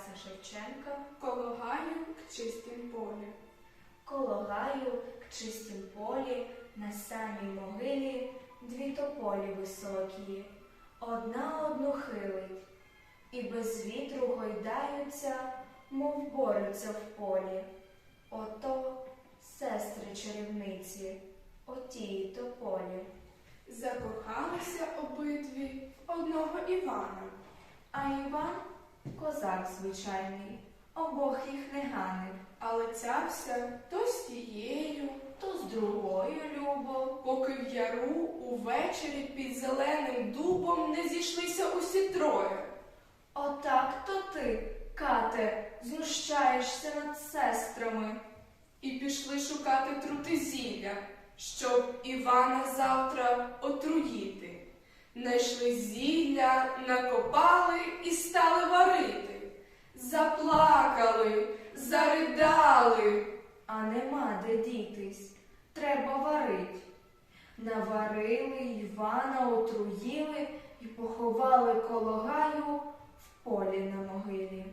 Тараса Шевченка Коло гаю к чистім полі. коло гаю к чистім полі на самій могилі дві тополі високі, одна одну хилить, і без вітру гойдаються, мов борються в полі. Ото сестри чарівниці, отії тополі. Закохалися обидві одного Івана. Козак звичайний, обох їх не ганив, Але цявся то з тією, то з другою любо. поки в яру увечері під зеленим дубом не зійшлися усі троє. Отак то ти, кате, знущаєшся над сестрами. І пішли шукати трутизілля, щоб Івана завтра отруїти. Найшли зілля, накопали і стали варити. Заплакали, заридали. А нема де дітись, треба варить. Наварили Івана, отруїли і поховали коло гаю в полі на могилі.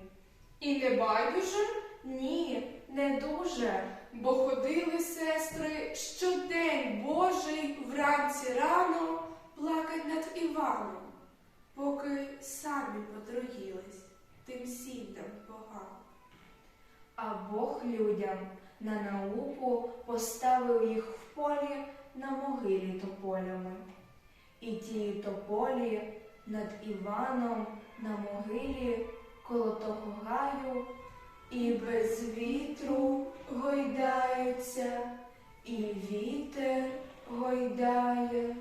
І не байдуже, Ні, не дуже. бо ходили сестри щодень Божий вранці рано плакать над Іваном, поки самі потруїлись тим сіллям богам. А Бог людям на науку поставив їх в полі на могилі тополями. І ті тополі над Іваном на могилі коло того гаю, і без вітру гойдаються, і вітер гойдає.